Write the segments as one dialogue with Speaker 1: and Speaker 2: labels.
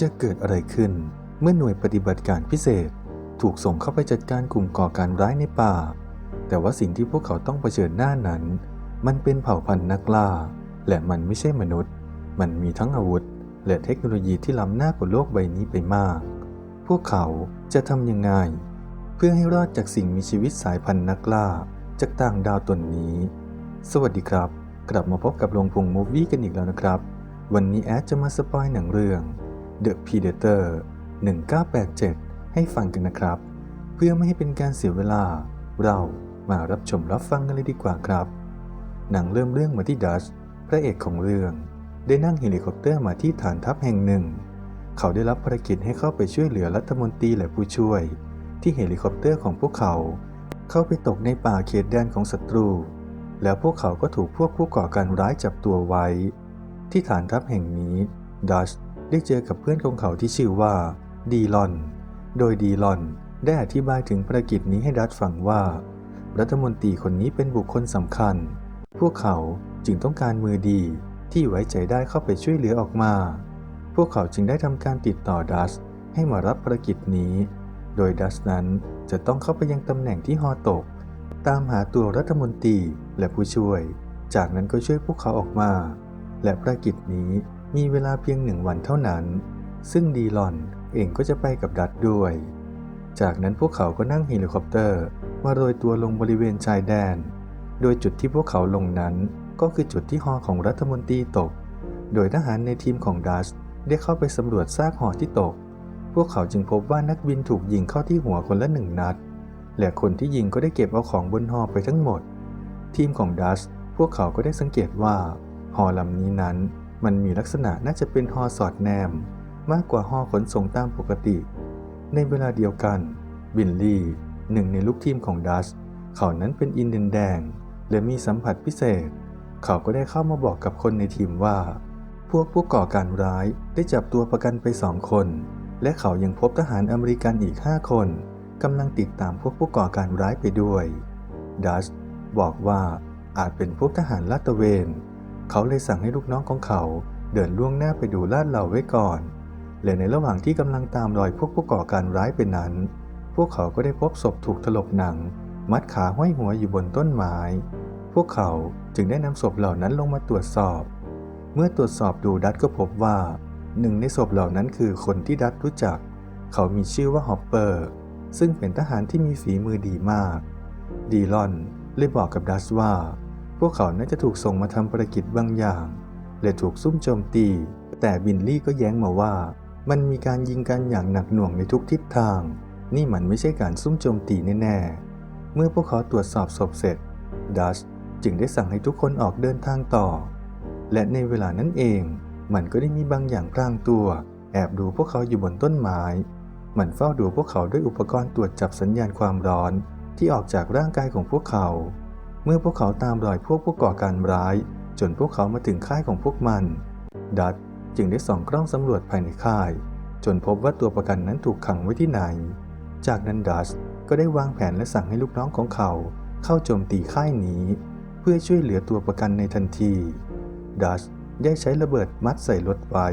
Speaker 1: จะเกิดอะไรขึ้น เมื่อหน่วยปฏิบัติการพิเศษ ถูกส่งเข้าไปจัดการกลุ่มก่อการร้ายในป่า แต่ว่าสิ่งที่พวกเขาต้องเผชิญหน้านั้น มันเป็นเผ่าพันธุ์นักล่า และมันไม่ใช่มนุษย์ มันมีทั้งอาวุธ และเทคโนโลยีที่ล้ำหน้ากว่าโลกใบนี้ไปมาก พวกเขาจะทำยังไง เพื่อให้รอดจากสิ่งมีชีวิตสายพันธุ์นักล่า จากต่างดาวตนนี้ สวัสดีครับ กลับมาพบกับโรงพงมูฟวี่กันอีกแล้วนะครับ วันนี้แอดจะมาสปอยหนังเรื่อง The Predator 1987 ให้ฟังกันนะครับ เพื่อไม่ให้เป็นการเสียเวลา เรามารับชมรับฟังกันเลยดีกว่าครับ หนังเริ่มเรื่องมาที่ดัช พระเอกของเรื่อง ได้นั่งเฮลิคอปเตอร์มาที่ฐานทัพแห่งหนึ่ง เขาได้รับภารกิจให้เข้าไปช่วยเหลือรัฐมนตรีและผู้ช่วย ที่เฮลิคอปเตอร์ของพวกเขา เข้าไปตกในป่าเขตแดนของศัตรู แล้วพวกเขาก็ถูกพวกผู้ก่อการร้ายจับตัวไว้ ที่ฐานทัพแห่งนี้ดัช ได้เจอกับเพื่อนของเขาที่ชื่อว่าดีลอน โดยดีลอนได้อธิบายถึงภารกิจนี้ให้ดัชฟังว่า รัฐมนตรีคนนี้เป็นบุคคลสำคัญ พวกเขาจึงต้องการมือดีที่ไว้ใจได้เข้าไปช่วยเหลือออกมา พวกเขาจึงได้ทำการติดต่อดัชให้มารับภารกิจนี้ โดยดัชนั้นจะต้องเข้าไปยังตำแหน่งที่ฮอตก ตามหาตัวรัฐมนตรีและผู้ช่วย จากนั้นก็ช่วยพวกเขาออกมา และภารกิจนี้ มีเวลาเพียงหนึ่งวันเท่านั้น ซึ่งดีลอนเองก็จะไปกับดัตด้วย จากนั้นพวกเขาก็นั่งเฮลิคอปเตอร์มาโรยตัวลงบริเวณชายแดน โดยจุดที่พวกเขาลงนั้นก็คือจุดที่หอของรัฐมนตรีตก โดยทหารในทีมของดัชได้เข้าไปสำรวจซากหอที่ตก พวกเขาจึงพบว่านักบินถูกยิงเข้าที่หัวคนละหนึ่งนัด และคนที่ยิงก็ได้เก็บเอาของบนหอไปทั้งหมด ทีมของดัชพวกเขาก็ได้สังเกตว่าหอลำนี้นั้น มันมีลักษณะน่าจะเป็นหอสอดแนม มากกว่าหอขนส่งตามปกติ ในเวลาเดียวกัน บิลลี่หนึ่งในลูกทีมของดัชเขานั้นเป็นอินเดียนแดง และมีสัมผัสพิเศษ เขาก็ได้เข้ามาบอกกับคนในทีมว่า พวกผู้ก่อการร้ายได้จับตัวประกันไปสองคน และเขายังพบทหารอเมริกันอีกห้าคนกำลังติดตามพวกผู้ก่อการร้ายไปด้วย ดัชบอกว่าอาจเป็นพวกทหารลาดตระเวน เขาเลยสั่งให้ลูกน้องของเขาเดินล่วงหน้าไปดูลาดเหล่าไว้ก่อน และในระหว่างที่กำลังตามรอยพวกผู้ก่อการร้ายไปนั้น พวกเขาก็ได้พบศพถูกถลกหนัง มัดขาห้อยหัวอยู่บนต้นไม้ พวกเขาจึงได้นำศพเหล่านั้นลงมาตรวจสอบ เมื่อตรวจสอบดูดัตก็พบว่าหนึ่งในศพเหล่านั้นคือคนที่ดัตรู้จัก เขามีชื่อว่าฮอปเปอร์ ซึ่งเป็นทหารที่มีฝีมือดีมาก ดีลอนเลยบอกกับดัชว่า วกเขาน่าจะถูกส่งมาทำภารกิจบางอย่างและถูกซุ่มโจมตี แต่บินลี่ก็แย้งมาว่า มันมีการยิงกันอย่างหนักหน่วงในทุกทิศทาง นี่มันไม่ใช่การซุ่มโจมตีแน่ๆ เมื่อพวกเขาตรวจสอบศพเสร็จ ดัชจึงได้สั่งให้ทุกคนออกเดินทางต่อ และในเวลานั้นเอง มันก็ได้มีบางอย่างพรางตัว แอบดูพวกเขาอยู่บนต้นไม้ มันเฝ้าดูพวกเขาด้วยอุปกรณ์ตรวจจับสัญญาณความร้อนที่ออกจากร่างกายของพวกเขา เมื่อพวกเขาตามรอยพวกผู้ก่อการร้าย จนพวกเขามาถึงค่ายของพวกมัน ดัตจึงได้ส่องกล้องสำรวจภายในค่าย จนพบว่าตัวประกันนั้นถูกขังไว้ที่ไหน จากนั้นดัชก็ได้วางแผนและสั่งให้ลูกน้องของเขาเข้าโจมตีค่ายนี้ เพื่อช่วยเหลือตัวประกันในทันที ดัชได้ใช้ระเบิดมัดใส่รถไว้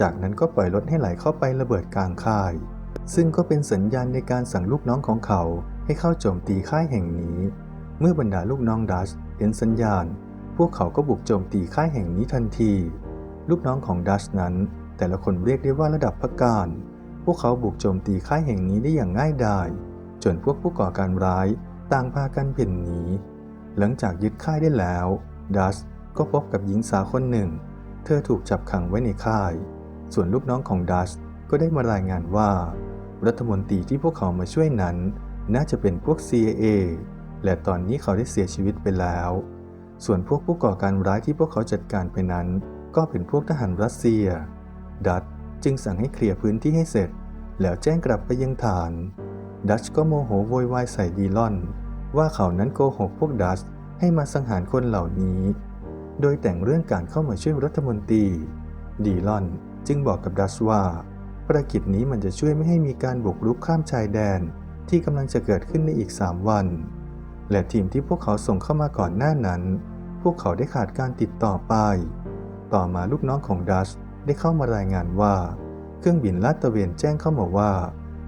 Speaker 1: จากนั้นก็ปล่อยรถให้ไหลเข้าไประเบิดกลางค่าย ซึ่งก็เป็นสัญญาณในการสั่งลูกน้องของเขาให้เข้าโจมตีค่ายแห่งนี้ เมื่อบรรดาลูกน้องดัชเห็นสัญญาณ พวกเขาก็บุกโจมตีค่ายแห่งนี้ทันที ลูกน้องของดัชนั้น แต่ละคนเรียกได้ว่าระดับพักการ พวกเขาบุกโจมตีค่ายแห่งนี้ได้อย่างง่ายดาย จนพวกผู้ก่อการร้ายต่างพากันเพ่นหนี หลังจากยึดค่ายได้แล้ว ดัชก็พบกับหญิงสาวคนหนึ่ง เธอถูกจับขังไว้ในค่าย ส่วนลูกน้องของดัชก็ได้มารายงานว่า รัฐมนตรีที่พวกเขามาช่วยนั้น น่าจะเป็นพวก CIA และตอนนี้เขาได้เสียชีวิตไปแล้ว ส่วนพวกผู้ก่อการร้ายที่พวกเขาจัดการไปนั้น ก็เป็นพวกทหารรัสเซีย ดัตจึงสั่งให้เคลียร์พื้นที่ให้เสร็จ แล้วแจ้งกลับไปยังฐาน ดัชก็โมโหโวยวายใส่ดีลอน ว่าเขานั้นโกหกพวกดัชให้มาสังหารคนเหล่านี้ โดยแต่งเรื่องการเข้ามาช่วยรัฐมนตรี ดีลอนจึงบอกกับดัชว่าภารกิจนี้มันจะช่วยไม่ให้มีการบุกรุกข้ามชายแดนที่กำลังจะเกิดขึ้นในอีก 3 วัน และทีมที่พวกเขาส่งเข้ามาก่อนหน้านั้น พวกเขาได้ขาดการติดต่อไป ต่อมาลูกน้องของดัชได้เข้ามารายงานว่า เครื่องบินลาดตระเวนแจ้งเข้ามาว่า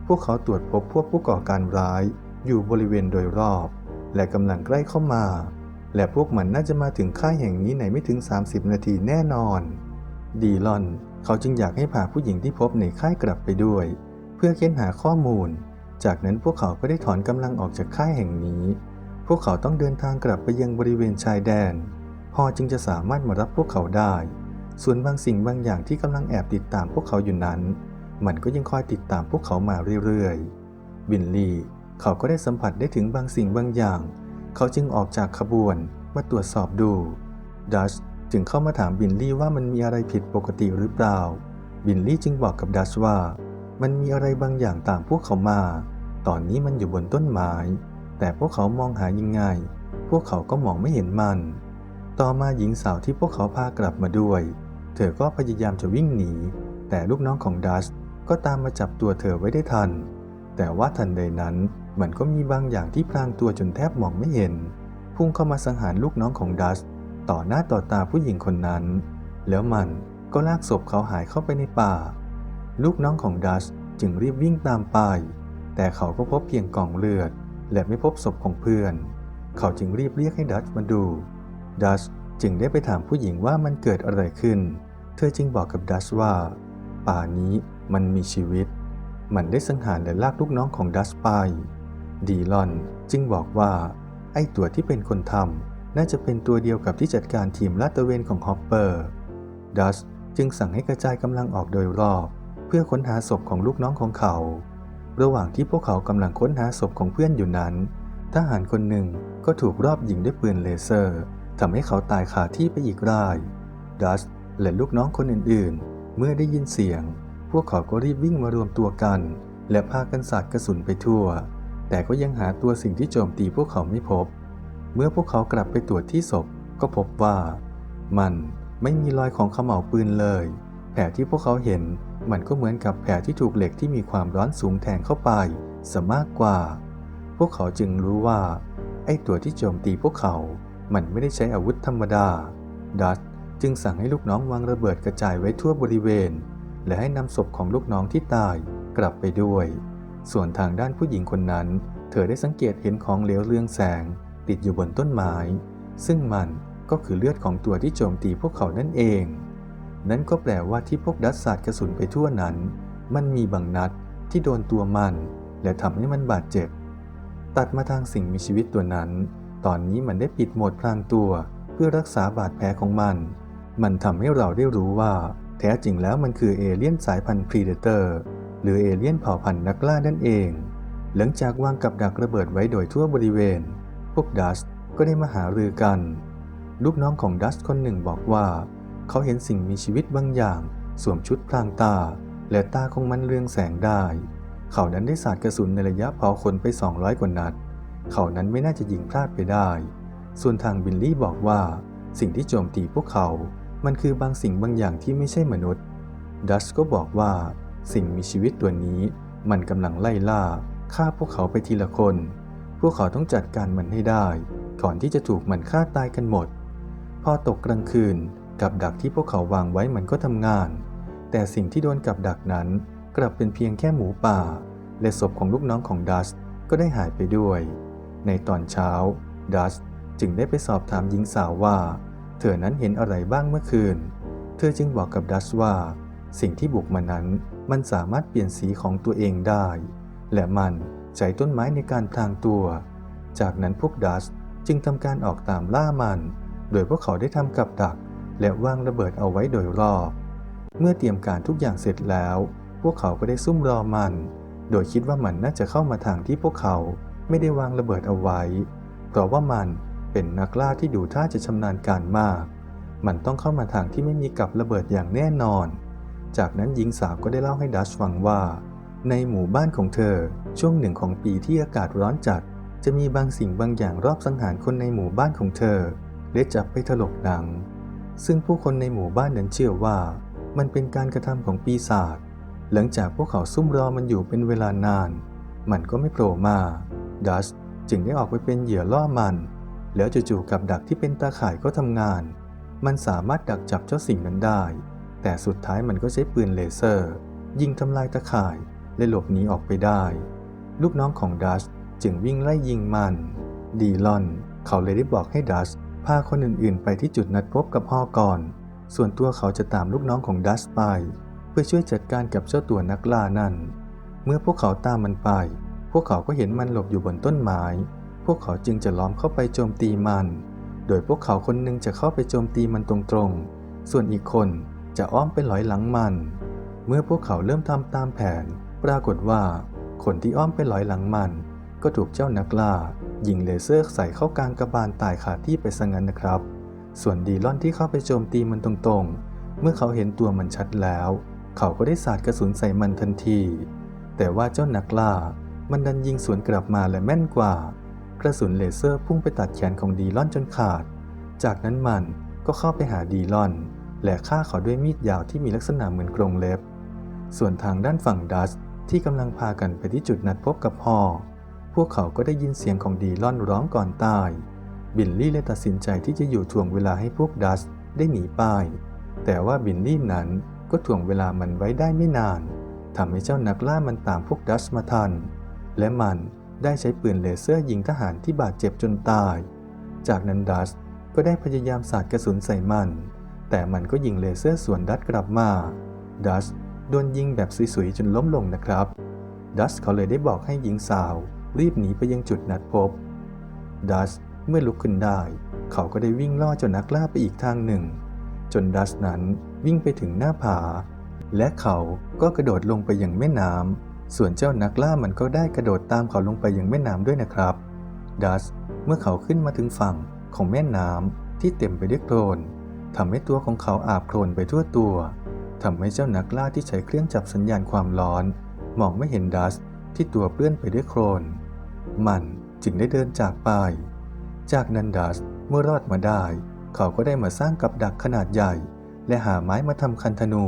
Speaker 1: พวกเขาตรวจพบพวกผู้ก่อการร้าย อยู่บริเวณโดยรอบ และกำลังใกล้เข้ามา และพวกมันน่าจะมาถึงค่ายแห่งนี้ในไม่ถึง 30 นาทีแน่นอน ดีลอน เขาจึงอยากให้พาผู้หญิงที่พบในค่ายกลับไปด้วย เพื่อเค้นหาข้อมูล จากนั้นพวกเขาก็ได้ถอนกำลังออกจากค่ายแห่งนี้ พวกเขาต้องเดินทางกลับไปยังบริเวณชายแดนพอจึงจะสามารถมารับพวกเขาได้ ส่วนบางสิ่งบางอย่างที่กำลังแอบติดตามพวกเขาอยู่นั้น มันก็ยังคอยติดตามพวกเขามาเรื่อยๆบินลีเขาก็ได้สัมผัสได้ถึงบางสิ่งบางอย่าง เขาจึงออกจากขบวนมาตรวจสอบดู ดัชจึงเข้ามาถามบินลี่ว่ามันมีอะไรผิดปกติหรือเปล่า บินลี่จึงบอกกับดัชว่า มันมีอะไรบางอย่างตามพวกเขามา ตอนนี้มันอยู่บนต้นไม้ แต่พวกเขามองหายังไง พวกเขาก็มองไม่เห็นมัน ต่อมาหญิงสาวที่พวกเขาพากลับมาด้วย เธอก็พยายามจะวิ่งหนี แต่ลูกน้องของดัชก็ตามมาจับตัวเธอไว้ได้ทัน แต่ว่าทันใดนั้นมันก็มีบางอย่างที่พรางตัวจนแทบมองไม่เห็น พุ่งเข้ามาสังหารลูกน้องของดัชต่อหน้าต่อตาผู้หญิงคนนั้น แล้วมันก็ลากศพเขาหายเข้าไปในป่า ลูกน้องของดัชจึงรีบวิ่งตามไป แต่เขาก็พบเพียงกล่องเลือด และไม่พบศพของเพื่อน เขาจึงรีบเรียกให้ดัชมาดู ดัชจึงได้ไปถามผู้หญิงว่ามันเกิดอะไรขึ้น เธอจึงบอกกับดัชว่า ป่านี้มันมีชีวิต มันได้สังหารและลากลูกน้องของดัชไป ดีลอนจึงบอกว่า ไอ้ตัวที่เป็นคนทำน่าจะเป็นตัวเดียวกับที่จัดการทีมลาดตระเวนของฮอปเปอร์ ดัชจึงสั่งให้กระจายกำลังออกโดยรอบ เพื่อค้นหาศพของลูกน้องของเขา ระหว่างที่พวกเขากำลังค้นหาศพของเพื่อนอยู่นั้น ทหารคนหนึ่งก็ถูกรอบยิงด้วยปืนเลเซอร์ทำให้เขาตายคาที่ไปอีกรายดัชและลูกน้องคนอื่นๆ เมื่อได้ยินเสียง พวกเขาก็รีบวิ่งมารวมตัวกัน และพากันสาดกระสุนไปทั่ว แต่ก็ยังหาตัวสิ่งที่โจมตีพวกเขาไม่พบ เมื่อพวกเขากลับไปตรวจที่ศพก็พบว่า มันไม่มีรอยของขม่าปืนเลย แผลที่พวกเขาเห็น มันก็เหมือนกับแผลที่ถูกเหล็กที่มีความร้อนสูงแทงเข้าไปสมากกว่า พวกเขาจึงรู้ว่า ไอ้ตัวที่โจมตีพวกเขา มันไม่ได้ใช้อาวุธธรรมดา ดัตจึงสั่งให้ลูกน้องวางระเบิดกระจายไว้ทั่วบริเวณ และให้นำศพของลูกน้องที่ตายกลับไปด้วย ส่วนทางด้านผู้หญิงคนนั้น เธอได้สังเกตเห็นของเหลวเรืองแสง ติดอยู่บนต้นไม้ ซึ่งมันก็คือเลือดของตัวที่โจมตีพวกเขานั่นเอง นั่นก็แปลว่าที่พวกดัสสาดกระสุนไปทั่วนั้น มันมีบางนัดที่โดนตัวมัน และทำให้มันบาดเจ็บ ตัดมาทางสิ่งมีชีวิตตัวนั้น ตอนนี้มันได้ปิดโหมดพลางตัว เพื่อรักษาบาดแผลของมัน มันทำให้เราได้รู้ว่า แท้จริงแล้วมันคือเอเลี่ยนสายพันธุ์พรีเดเตอร์หรือเอเลี่ยนเผ่าพันธุ์นักล่านั่นเอง หลังจากวางกับดักระเบิดไว้โดยทั่วบริเวณ พวกดัสก็ได้มาหารือกัน ลูกน้องของดัสคนหนึ่งบอกว่า เขาเห็นสิ่งมีชีวิตบางอย่าง สวมชุดพรางตา และตาของมันเรืองแสงได้ เขานั้นได้สาดกระสุนในระยะเผาขนไป 200 กว่านัด เขานั้นไม่น่าจะยิงพลาดไปได้ ส่วนทางบิลลี่บอกว่า สิ่งที่โจมตีพวกเขา มันคือบางสิ่งบางอย่างที่ไม่ใช่มนุษย์ ดัสก็บอกว่า สิ่งมีชีวิตตัวนี้ มันกำลังไล่ล่าฆ่าพวกเขาไปทีละคน พวกเขาต้องจัดการมันให้ได้ ก่อนที่จะถูกมันฆ่าตายกันหมด พอตกกลางคืน กับดักที่พวกเขาวางไว้มันก็ทำงาน แต่สิ่งที่โดนกับดักนั้นกลับเป็นเพียงแค่หมูป่า และศพของลูกน้องของดัสก็ได้หายไปด้วย ในตอนเช้า ดัสจึงได้ไปสอบถามหญิงสาวว่า เธอนั้นเห็นอะไรบ้างเมื่อคืน เธอจึงบอกกับดัสว่า สิ่งที่บุกมานั้นมันสามารถเปลี่ยนสีของตัวเองได้ และมันใช้ต้นไม้ในการพรางตัว จากนั้นพวกดัสจึงทำการออกตามล่ามัน โดยพวกเขาได้ทำกับดัก และวางระเบิดเอาไว้โดยรอบ เมื่อเตรียมการทุกอย่างเสร็จแล้ว พวกเขาก็ได้ซุ่มรอมัน โดยคิดว่ามันน่าจะเข้ามาทางที่พวกเขาไม่ได้วางระเบิดเอาไว้ เพราะว่ามันเป็นนักล่าที่ดูท่าจะชำนาญการมาก มันต้องเข้ามาทางที่ไม่มีกับระเบิดอย่างแน่นอน จากนั้นหญิงสาวก็ได้เล่าให้ดัชฟังว่า ในหมู่บ้านของเธอช่วงหนึ่งของปีที่อากาศร้อนจัด จะมีบางสิ่งบางอย่างรอบสังหารคนในหมู่บ้านของเธอและจับไปถลกหนัง ซึ่งผู้คนในหมู่บ้านนั้นเชื่อว่า มันเป็นการกระทำของปีศาจหลังจากพวกเขาซุ่มรอมันอยู่เป็นเวลานาน มันก็ไม่โผล่มาดัชจึงได้ออกไปเป็นเหยื่อล่อมัน แล้วจู่ๆกับดักที่เป็นตาข่ายก็ทำงาน มันสามารถดักจับเจ้าสิ่งนั้นได้ แต่สุดท้ายมันก็ใช้ปืนเลเซอร์ ยิงทำลายตะข่ายและหลบหนีออกไปได้ ลูกน้องของดัชจึงวิ่งไล่ยิงมัน ดีลอน เขาเลยได้บอกให้ดัช พาคนอื่นๆ ไปที่จุดนัดพบกับพ่อก่อน ส่วนตัวเขาจะตามลูกน้องของดัชไป เพื่อช่วยจัดการกับเจ้าตัวนักล่านั่น เมื่อพวกเขาตามมันไป พวกเขาก็เห็นมันหลบอยู่บนต้นไม้ พวกเขาจึงจะล้อมเข้าไปโจมตีมัน โดยพวกเขาคนหนึงจะเข้าไปโจมตีมันตรงๆ ส่วนอีกคนจะอ้อมไปหลอยหลังมัน เมื่อพวกเขาเริ่มทำตามแผน ปรากฏว่า คนที่อ้อมไปหลอยหลังมัน ก็ถูกเจ้านักล่า ยิงเลเซอร์ใส่เข้ากลางกระบาลตายขาดที่ไปซะงั้นนะครับ ส่วนดีลอนที่เข้าไปโจมตีมันตรงๆ เมื่อเขาเห็นตัวมันชัดแล้ว เขาก็ได้สาดกระสุนใส่มันทันที แต่ว่าเจ้านักล่า มันดันยิงสวนกลับมาและแม่นกว่า กระสุนเลเซอร์พุ่งไปตัดแขนของดีลอนจนขาด จากนั้นมันก็เข้าไปหาดีลอน และฆ่าเขาด้วยมีดยาวที่มีลักษณะเหมือนกรงเล็บ ส่วนทางด้านฝั่งดัสที่กำลังพากันไปที่จุดนัดพบกับพอ พวกเขาก็ได้ยินเสียงของดีลอนร้องก่อนตาย บิลลี่เลยตัดสินใจที่จะอยู่ถ่วงเวลาให้พวกดัสได้หนีไป แต่ว่าบิลลี่นั้นก็ถ่วงเวลามันไว้ได้ไม่นานทำให้เจ้านักล่ามันตามพวกดัสมาทัน และมันได้ใช้ปืนเลเซอร์ยิงทหารที่บาดเจ็บจนตาย จากนั้นดัสก็ได้พยายามสาดกระสุนใส่มัน แต่มันก็ยิงเลเซอร์สวนดัสกลับมา ดัสโดนยิงแบบสุยๆจนล้มลงนะครับ ดัสเขาเลยได้บอกให้หญิงสาว รีบหนีไปยังจุดนัดพบ ดัสเมื่อลุกขึ้นได้ เขาก็ได้วิ่งล่อเจ้านักล่าไปอีกทางหนึ่ง จนดัสนั้นวิ่งไปถึงหน้าผา และเขาก็กระโดดลงไปยังแม่น้ำส่วนเจ้านักล่ามันก็ได้กระโดดตามเขาลงไปยังแม่น้ำด้วยนะครับ ดัสเมื่อเขาขึ้นมาถึงฝั่งของแม่น้ำที่เต็มไปด้วยโคลนทำให้ตัวของเขาอาบโคลนไปทั่วตัวทำให้เจ้านักล่าที่ใช้เครื่องจับสัญญาณความร้อน มองไม่เห็นดัสที่ตัวเปื้อนไปด้วยโคลน มันจึงได้เดินจากไป จากนันดัสเมื่อรอดมาได้ เขาก็ได้มาสร้างกับดักขนาดใหญ่ และหาไม้มาทำคันธนู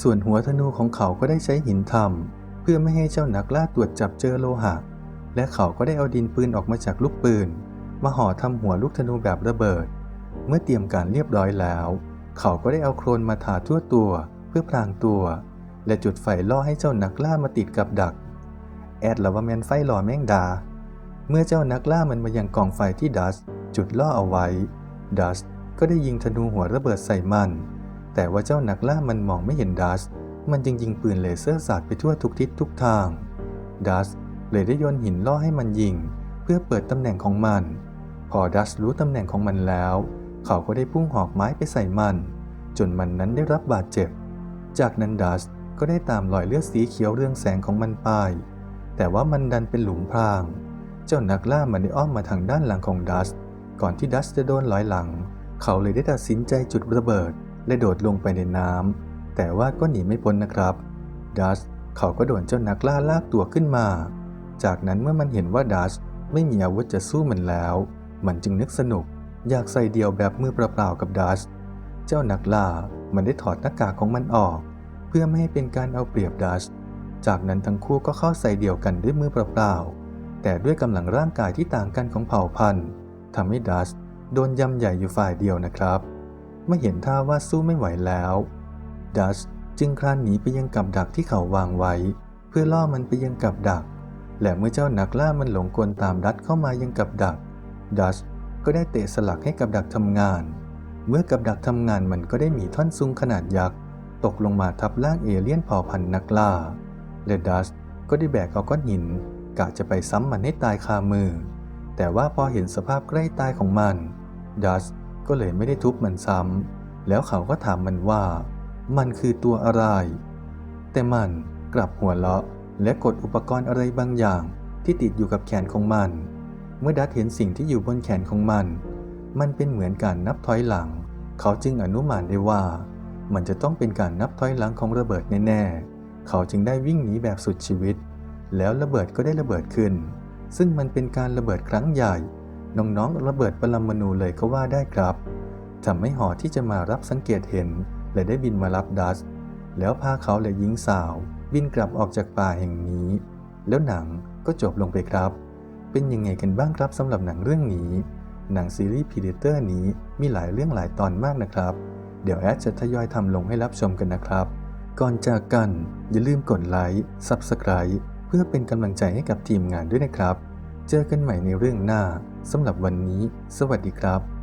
Speaker 1: ส่วนหัวธนูของเขาก็ได้ใช้หินทำเพื่อไม่ให้เจ้านักล่าตรวจจับเจอโลหะ และเขาก็ได้เอาดินปืนออกมาจากลูกปืน มาห่อทำหัวลูกธนูแบบระเบิด เมื่อเตรียมการเรียบร้อยแล้ว เขาก็ได้เอาโครนมาทาทั่วตัว เพื่อพรางตัว และจุดไฟล่อให้เจ้านักล่ามาติดกับดัก แอดละว่าแมนไฟหล่อแมงดา เมื่อเจ้านักล่ามันมายังกองไฟที่ดัสจุดล่อเอาไว้ ดัสก็ได้ยิงธนูหัวระเบิดใส่มัน แต่ว่าเจ้านักล่ามันมองไม่เห็นดัส มันจึงยิงปืนเลเซอร์สาดไปทั่วทุกทิศทุกทาง ดัสเลยได้โยนหินล่อให้มันยิง เพื่อเปิดตำแหน่งของมัน พอดัสรู้ตำแหน่งของมันแล้ว เขาก็ได้พุ่งหอกไม้ไปใส่มัน จนมันนั้นได้รับบาดเจ็บ จากนั้นดัสก็ได้ตามรอยเลือดสีเขียวเรืองแสงของมันไป แต่ว่ามันดันเป็นหลุมพราง เจ้านักล่ามันได้อ้อมมาทางด้านหลังของดัส ก่อนที่ดัสจะโดนลอยหลัง เขาเลยได้ตัดสินใจจุดระเบิด และโดดลงไปในน้ำแต่ว่าก็หนีไม่พ้นนะครับ ดัสเขาก็โดนเจ้านักล่าลากตัวขึ้นมา จากนั้นเมื่อมันเห็นว่าดัสไม่มีอาวุธจะสู้มันแล้ว มันจึงนึกสนุก อยากใส่เดียวแบบมือเปล่าๆกับดัส เจ้านักล่ามันได้ถอดหน้ากากของมันออก เพื่อไม่ให้เป็นการเอาเปรียบดัส จากนั้นทั้งคู่ก็เข้าใส่เดี่ยวกันด้วยมือเปล่าๆ แต่ด้วยกำลังร่างกายที่ต่างกันของเผ่าพันธุ์ทำให้ดัสโดนยำใหญ่อยู่ฝ่ายเดียวนะครับ เมื่อเห็นท่าว่าสู้ไม่ไหวแล้ว ดัสจึงคลานหนีไปยังกับดักที่เขาวางไว้ เพื่อล่อมันไปยังกับดัก และเมื่อเจ้านักล่ามันหลงกลตามดัสเข้ามายังกับดัก ดัสก็ได้เตะสลักให้กับดักทำงาน เมื่อกับดักทำงานมันก็ได้มีท่อนซุงขนาดยักษ์ตกลงมาทับร่างเอเลี่ยนเผ่าพันธุ์นักล่า และดัสก็ได้แบกเอาก้อนหินกะจะไปซ้ำมันให้ตายคามือ แต่ว่าพอเห็นสภาพใกล้ตายของมัน ดัสก็เลยไม่ได้ทุบมันซ้ำ แล้วเขาก็ถามมันว่า มันคือตัวอะไร แต่มันกลับหัวเราะและกดอุปกรณ์อะไรบางอย่างที่ติดอยู่กับแขนของมัน เมื่อดัสเห็นสิ่งที่อยู่บนแขนของมัน มันเป็นเหมือนการนับถอยหลัง เขาจึงอนุมานได้ว่า มันจะต้องเป็นการนับถอยหลังของระเบิดแน่ๆ เขาจึงได้วิ่งหนีแบบสุดชีวิต แล้วระเบิดก็ได้ระเบิดขึ้น ซึ่งมันเป็นการระเบิดครั้งใหญ่ น้องๆระเบิดปรมาณูเลยก็ว่าได้ครับทำให้หอที่จะมารับสังเกตเห็นและได้บินมารับดัส แล้วพาเขาและหญิงสาว บินกลับออกจากป่าแห่งนี้ แล้วหนังก็จบลงไปครับ เป็นยังไงกันบ้างครับสำหรับหนังเรื่องนี้ หนังซีรีส์ Predator นี้มีหลายเรื่องหลายตอนมากนะครับ เดี๋ยวแอดจะทยอยทำลงให้รับชมกันนะครับ ก่อนจากกัน อย่าลืมกดไลค์ Subscribe เพื่อเป็นกำลังใจให้กับทีมงานด้วยนะครับ เจอกันใหม่ในเรื่องหน้าสำหรับวันนี้ สวัสดีครับ